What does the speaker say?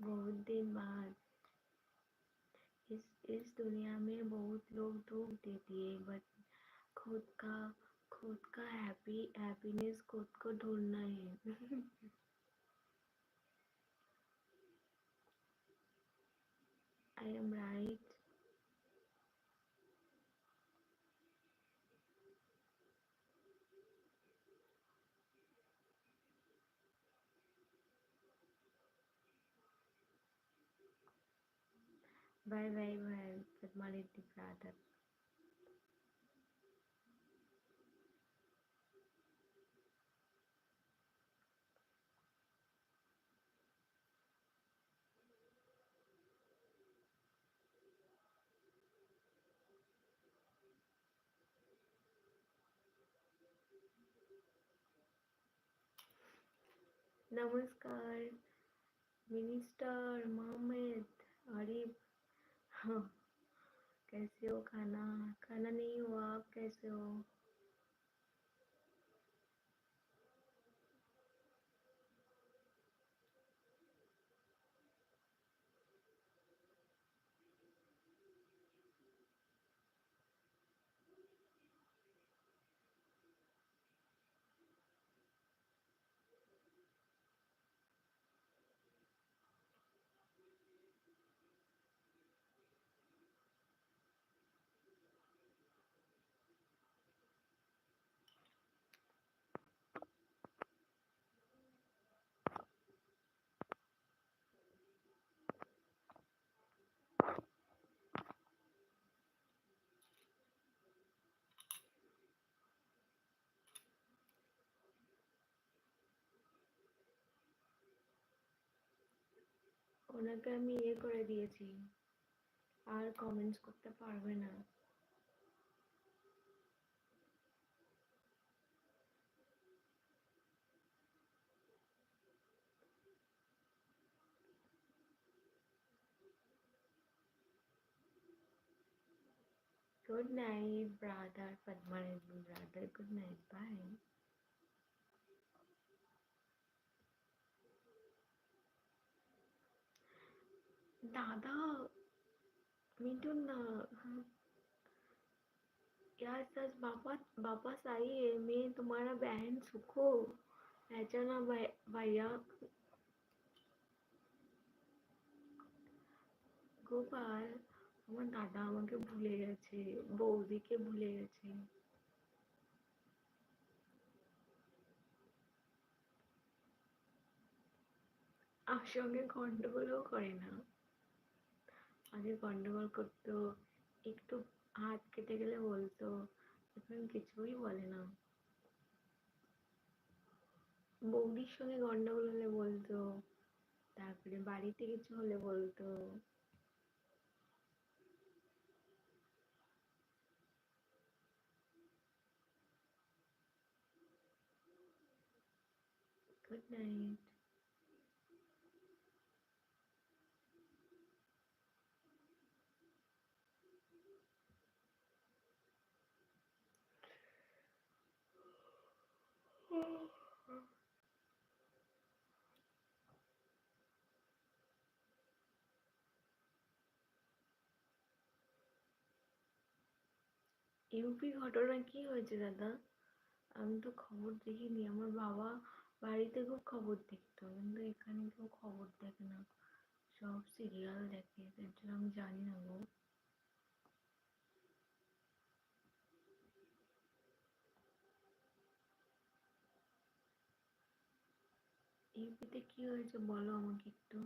बहुत दिन बाद इस इस दुनिया में बहुत लोग दुख देती है बट खुद का खुद का हैप्पी हैप्पीनेस खुद को ढूंढना है। I am right Well, very well, murmured the brother. नमस्कार मिनिस्टर मोहम्मद अरे कैसे हो खाना? खाना नहीं हुआ आप कैसे हो? ওনাকে আমি ইয়ে করে দিয়েছি আর কমেন্টস করতে পারবে না Good night, brother. Padmareddy brother. Good night. Bye. दादा मिठुन ना यार सच वापस वापस आई है मैं तुम्हारा बहन सुखो पहचाना भाई भैया গোপাল আমার দাদা আমাকে ভুলে গেছে বৌদিকে ভুলে গেছে আমার সঙ্গে গন্ডগোলও করে না আগে গন্ডগোল করতো, একটু হাত কেটে গেলে বলতো, এখন কিছুই বলে না বৌদির সঙ্গে গন্ডগোল হলে বলতো, তারপরে বাড়িতে কিছু হলে বলতো Good night. ইউপি ঘটনা কি হয়েছে, দাদা? আমি তো খবর দেখিনি। আমার বাবা বাড়িতে খুব খবর দেখতো, কিন্তু এখানে কেউ খবর দেখে না। সব সিরিয়াল দেখে, তার জন্য আমি জানি না গো। ইউপিতে কি হয়েছে বলো আমাকে একটু।